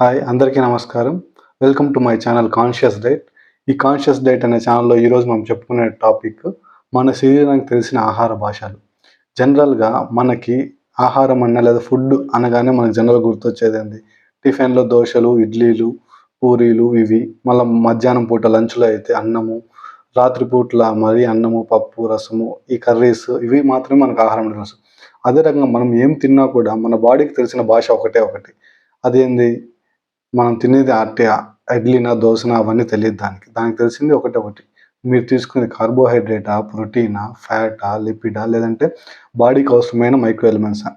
Hi అందరికీ నమస్కారం. Welcome to my channel conscious diet. ఈ కాన్షియస్ డైట్ అనే ఛానల్లో ఈరోజు మనం చెప్పుకునే టాపిక్ మన శరీరానికి తెలిసిన ఆహార భాషలు. జనరల్గా మనకి ఆహారం అన్న లేదా ఫుడ్ అనగానే మనకు జనరల్ గుర్తొచ్చేది ఏంది? టిఫిన్లో దోశలు ఇడ్లీలు పూరీలు ఇవి. మళ్ళీ మధ్యాహ్నం పూట లంచ్లో అయితే అన్నము రాత్రిపూట్ల మరి అన్నము పప్పు రసము ఈ కర్రీస్ ఇవి మాత్రమే మనకు ఆహారం తెలుసు. అదే రకంగా మనం ఏం తిన్నా కూడా మన బాడీకి తెలిసిన భాష ఒకటే ఒకటి. అదేంది? మనం తినేది అట్టే ఇడ్లీనా దోశనా అవన్నీ తెలియదు దానికి. దానికి తెలిసింది ఒకటే ఒకటి. మీరు తీసుకునే కార్బోహైడ్రేటా ప్రోటీనా ఫ్యాటా లిపిడా లేదంటే బాడీకి అవసరమైన మైక్రో ఎలిమెంట్సా.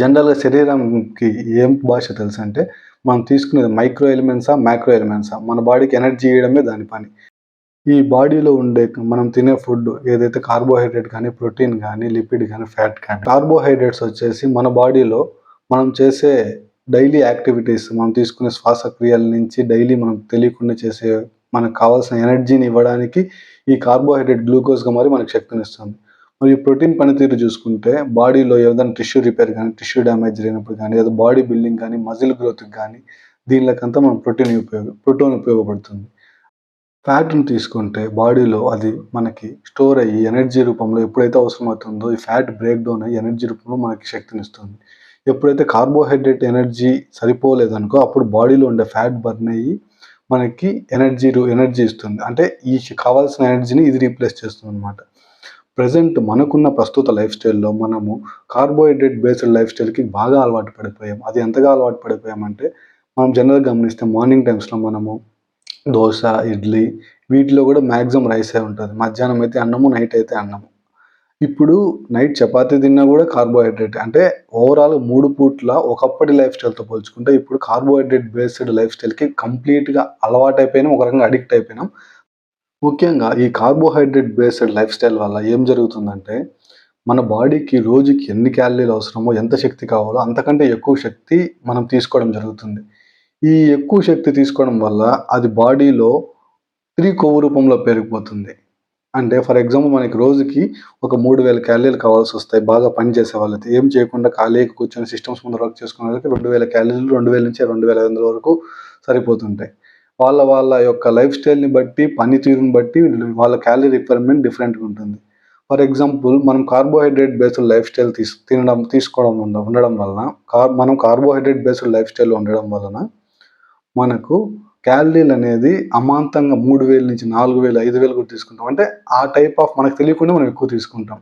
జనరల్గా శరీరంకి ఏం భాష తెలుసు అంటే మనం తీసుకునేది మైక్రో ఎలిమెంట్సా మైక్రో ఎలిమెంట్సా? మన బాడీకి ఎనర్జీ ఇవ్వడమే దాని పని. ఈ బాడీలో ఉండే మనం తినే ఫుడ్ ఏదైతే కార్బోహైడ్రేట్ కానీ ప్రోటీన్ కానీ లిపిడ్ కానీ ఫ్యాట్ కానీ కార్బోహైడ్రేట్స్ వచ్చేసి మన బాడీలో మనం చేసే డైలీ యాక్టివిటీస్ మనం తీసుకునే శ్వాసక్రియల నుంచి డైలీ మనం తెలియకుండా చేసే మనకు కావాల్సిన ఎనర్జీని ఇవ్వడానికి ఈ కార్బోహైడ్రేట్ గ్లూకోజ్గా మరి మనకు శక్తినిస్తుంది మరియు ప్రోటీన్ పనితీరు చూసుకుంటే బాడీలో ఏదైనా టిష్యూ రిపేర్ కానీ టిష్యూ డ్యామేజ్ అయినప్పుడు కానీ లేదా బాడీ బిల్డింగ్ కానీ మజిల్ గ్రోత్కి కానీ దీనిలోకంతా మనం ప్రోటీన్ ఉపయోగ ప్రోటీన్ ఉపయోగపడుతుంది. ఫ్యాట్ను తీసుకుంటే బాడీలో అది మనకి స్టోర్ అయ్యి ఎనర్జీ రూపంలో ఎప్పుడైతే అవసరమవుతుందో ఈ ఫ్యాట్ బ్రేక్ డౌన్ అయ్యి ఎనర్జీ రూపంలో మనకి శక్తినిస్తుంది ఎప్పుడైతే కార్బోహైడ్రేట్ ఎనర్జీ సరిపోలేదనుకో అప్పుడు బాడీలో ఉండే ఫ్యాట్ బర్న్ అయ్యి మనకి ఎనర్జీ ఎనర్జీ ఇస్తుంది. అంటే ఈ కావాల్సిన ఎనర్జీని ఇది రీప్లేస్ చేస్తుంది అనమాట ప్రజెంట్ మనకున్న ప్రస్తుత లైఫ్ స్టైల్లో మనము కార్బోహైడ్రేట్ బేస్డ్ లైఫ్ స్టైల్కి బాగా అలవాటు పడిపోయాం. అది ఎంతగా అలవాటు పడిపోయామంటే మనం జనరల్గా గమనిస్తే మార్నింగ్ టైమ్స్లో మనము దోశ ఇడ్లీ వీటిలో కూడా మ్యాక్సిమం రైసే ఉంటుంది. మధ్యాహ్నం అయితే అన్నము నైట్ అయితే అన్నము. ఇప్పుడు నైట్ చపాతీ తిన్నా కూడా కార్బోహైడ్రేట్ అంటే ఓవరాల్ మూడు పూట్ల ఒకప్పటి లైఫ్ స్టైల్తో పోల్చుకుంటే ఇప్పుడు కార్బోహైడ్రేట్ బేస్డ్ లైఫ్ స్టైల్కి కంప్లీట్గా అలవాటు అయిపోయినాం ఒక రకంగా అడిక్ట్ అయిపోయినాం. ముఖ్యంగా ఈ కార్బోహైడ్రేట్ బేస్డ్ లైఫ్ స్టైల్ వల్ల ఏం జరుగుతుందంటే మన బాడీకి రోజుకి ఎన్ని క్యాలరీలు అవసరమో ఎంత శక్తి కావాలో అంతకంటే ఎక్కువ శక్తి మనం తీసుకోవడం జరుగుతుంది. ఈ ఎక్కువ శక్తి తీసుకోవడం వల్ల అది బాడీలో త్రీ కొవ్వు రూపంలో పెరిగిపోతుంది అంటే ఫర్ ఎగ్జాంపుల్ మనకి రోజుకి ఒక మూడు వేల క్యాలరీలు కావాల్సి వస్తాయి బాగా పని చేసే వాళ్ళకి. ఏం చేయకుండా ఖాళీగా కూర్చొని సిస్టమ్స్ ముందు వర్క్ చేసుకునే వాళ్ళకి రెండు వేల క్యాలరీలు రెండు వేల నుంచి రెండు వేల ఐదు వందల వరకు సరిపోతుంటాయి. వాళ్ళ వాళ్ళ యొక్క లైఫ్ స్టైల్ని బట్టి పనితీరుని బట్టి వాళ్ళ క్యాలరీ రిక్వైర్మెంట్ డిఫరెంట్గా ఉంటుంది. ఫర్ ఎగ్జాంపుల్ మనం కార్బోహైడ్రేట్ బేస్డ్ లైఫ్ స్టైల్ తీసు తినడం తీసుకోవడం ఉండడం వలన కార్ మనం కార్బోహైడ్రేట్ బేస్డ్ లైఫ్ స్టైల్ ఉండడం వలన మనకు క్యాలరీలు అనేది అమాంతంగా మూడు వేల నుంచి నాలుగు వేలు ఐదు వేలు కూడా తీసుకుంటాం. అంటే ఆ టైప్ ఆఫ్ మనకు తెలియకుండా మనం ఎక్కువ తీసుకుంటాం.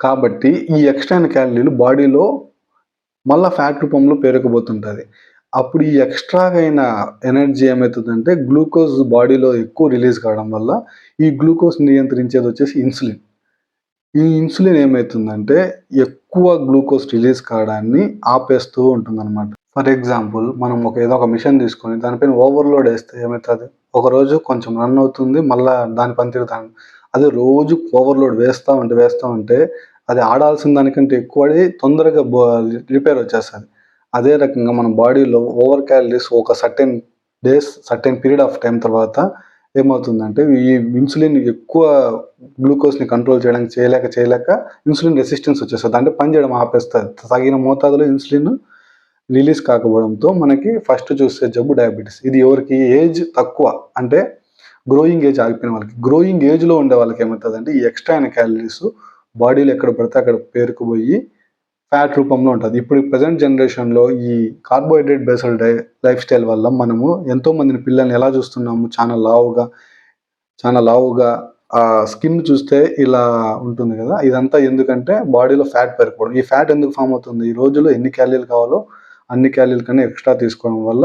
కాబట్టి ఈ ఎక్స్ట్రా క్యాలరీలు బాడీలో మళ్ళీ ఫ్యాట్ రూపంలో పేరుకుపోతుంటుంది. అప్పుడు ఈ ఎక్స్ట్రాగా అయిన ఎనర్జీ ఏమవుతుందంటే గ్లూకోజ్ బాడీలో ఎక్కువ రిలీజ్ కావడం వల్ల ఈ గ్లూకోజ్ నియంత్రించేది వచ్చేసి ఇన్సులిన్. ఈ ఇన్సులిన్ ఏమవుతుందంటే ఎక్కువ గ్లూకోజ్ రిలీజ్ కావడాన్ని ఆపేస్తూ ఉంటుందన్నమాట. ఫర్ ఎగ్జాంపుల్ మనం ఒక ఏదో ఒక మిషన్ తీసుకొని దానిపైన ఓవర్లోడ్ వేస్తే ఏమవుతుంది? ఒకరోజు కొంచెం రన్ అవుతుంది మళ్ళీ దాని పని దాని అదే రోజు ఓవర్లోడ్ వేస్తూ ఉంటే వేస్తూ ఉంటే అది ఆడాల్సిన దానికంటే ఎక్కువ తొందరగా రిపేర్ వచ్చేస్తుంది. అదే రకంగా మన బాడీలో ఓవర్ క్యాలరీస్ ఒక certain days certain period of time తర్వాత ఏమవుతుందంటే ఈ ఇన్సులిన్ ఎక్కువ గ్లూకోజ్ని కంట్రోల్ చేయడానికి చేయలేక చేయలేక ఇన్సులిన్ రెసిస్టెన్స్ వచ్చేస్తుంది. అంటే పని చేయడం ఆపేస్తుంది. తగిన మోతాదులో ఇన్సులిన్ రిలీజ్ కాకపోవడంతో మనకి ఫస్ట్ చూసే జబ్బు డయాబెటీస్. ఇది ఎవరికి ఏజ్ తక్కువ అంటే గ్రోయింగ్ ఏజ్ ఆగిపోయిన వాళ్ళకి. గ్రోయింగ్ ఏజ్లో ఉండే వాళ్ళకి ఏమవుతుందంటే ఈ ఎక్స్ట్రా అయిన క్యాలరీస్ బాడీలో ఎక్కడ పడితే అక్కడ పేరుకుపోయి ఫ్యాట్ రూపంలో ఉంటుంది. ఇప్పుడు ప్రజెంట్ జనరేషన్లో ఈ carbohydrate based die life style వల్ల మనము ఎంతోమందిని పిల్లల్ని ఎలా చూస్తున్నాము? చాలా లావుగా చాలా లావుగా ఆ స్కిన్ చూస్తే ఇలా ఉంటుంది కదా. ఇదంతా ఎందుకంటే బాడీలో ఫ్యాట్ పెరుగుకోవడం ఈ ఫ్యాట్ ఎందుకు ఫామ్ అవుతుంది? ఈ రోజులో ఎన్ని క్యాలరీలు కావాలో అన్ని క్యాలీల కన్నా ఎక్స్ట్రా తీసుకోవడం వల్ల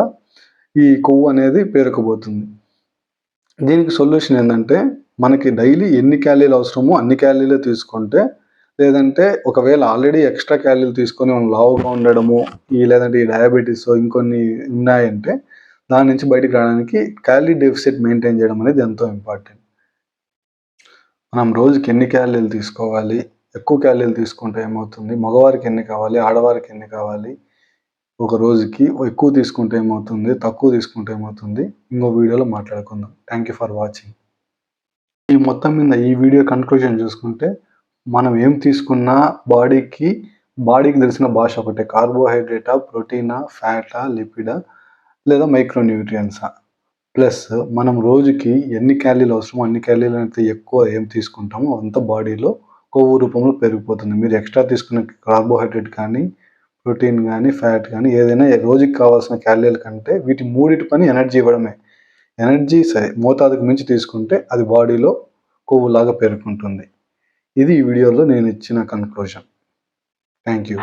ఈ కొవ్వు అనేది పేరుకుపోతుంది. దీనికి సొల్యూషన్ ఏంటంటే మనకి డైలీ ఎన్ని క్యాలీలు అవసరమో అన్ని క్యాలీలే తీసుకుంటే లేదంటే ఒకవేళ ఆల్రెడీ ఎక్స్ట్రా క్యాలీలు తీసుకొని మనం లావుగా ఉండడము ఈ లేదంటే ఈ డయాబెటీస్ ఇంకొన్ని ఉన్నాయంటే దాని నుంచి బయటకు రావడానికి క్యాలరీ డెఫిసిట్ మెయింటైన్ చేయడం అనేది ఎంతో ఇంపార్టెంట్. మనం రోజుకి ఎన్ని క్యాలీలు తీసుకోవాలి ఎక్కువ క్యాలీలు తీసుకుంటే ఏమవుతుంది మగవారికి ఎన్ని కావాలి ఆడవారికి ఎన్ని కావాలి ఒక రోజుకి ఎక్కువ తీసుకుంటే ఏమవుతుంది తక్కువ తీసుకుంటే ఏమవుతుంది? ఇంకో వీడియోలో మాట్లాడుకుందాం. థ్యాంక్ యూ ఫర్ వాచింగ్ ఈ మొత్తం మీద ఈ వీడియో కన్క్లూజన్ చూసుకుంటే మనం ఏం తీసుకున్నా బాడీకి బాడీకి తెలిసిన భాష ఒకటే కార్బోహైడ్రేటా ప్రోటీనా ఫ్యాటా లిపిడా లేదా మైక్రోన్యూట్రియన్సా ప్లస్ మనం రోజుకి ఎన్ని క్యాలీలు అవసరమో అన్ని క్యాలీలు అయితే ఎక్కువ ఏం తీసుకుంటామో అంత బాడీలో కొవ్వు రూపంలో పెరిగిపోతుంది. మీరు ఎక్స్ట్రా తీసుకునే కార్బోహైడ్రేట్ కానీ ప్రోటీన్ కానీ ఫ్యాట్ కానీ ఏదైనా రోజుకి కావాల్సిన క్యాలరీల కంటే వీటి మూడిటి పని ఎనర్జీ ఇవ్వడమే. ఎనర్జీ సరే మోతాదుకు మించి తీసుకుంటే అది బాడీలో కొవ్వులాగా పేరుకుంటుంది. ఇది ఈ వీడియోలో నేను ఇచ్చిన కన్క్లూజన్. Thank you